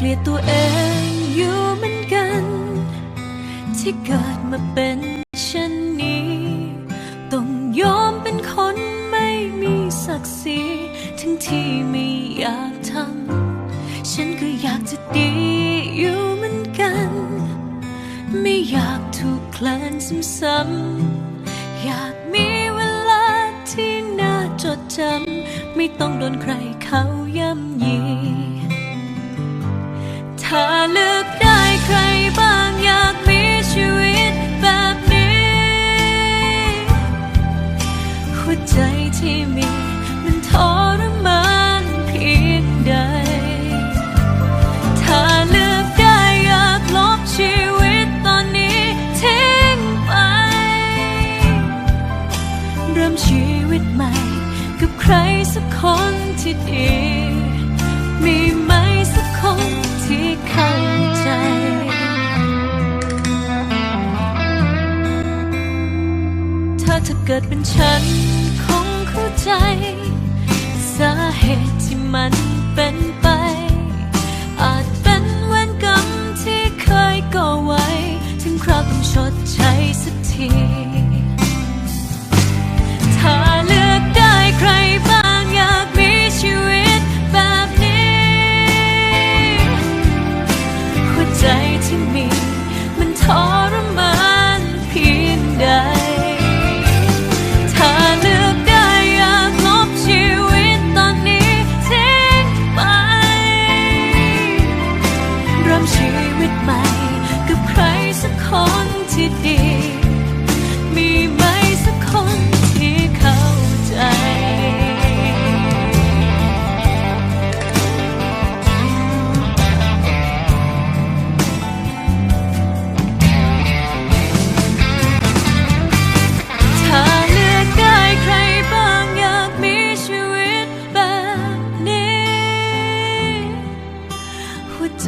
กลียดตัวเองอยู่เหมือนกัน ที่เกิดมาเป็นเช่นนี้ ต้องยอมเป็นคนไม่มีศักดิ์ศรีทั้งที่ไม่อยากทำฉันก็อยากจะดีอยู่เหมือนกัน ไม่อยากถูกแคลนซ้ำๆอยากมีเวลาที่น่าจดจำไม่ต้องโดนใครเขาย่ำยี เริ่มชีวิตใหม่ กับใครสักคนที่ดี มีไหมสักคนที่เข้าใจถ้าเธอเกิดเป็นฉันคงเข้าใจ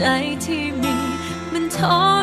ใจที่มีมันท้อ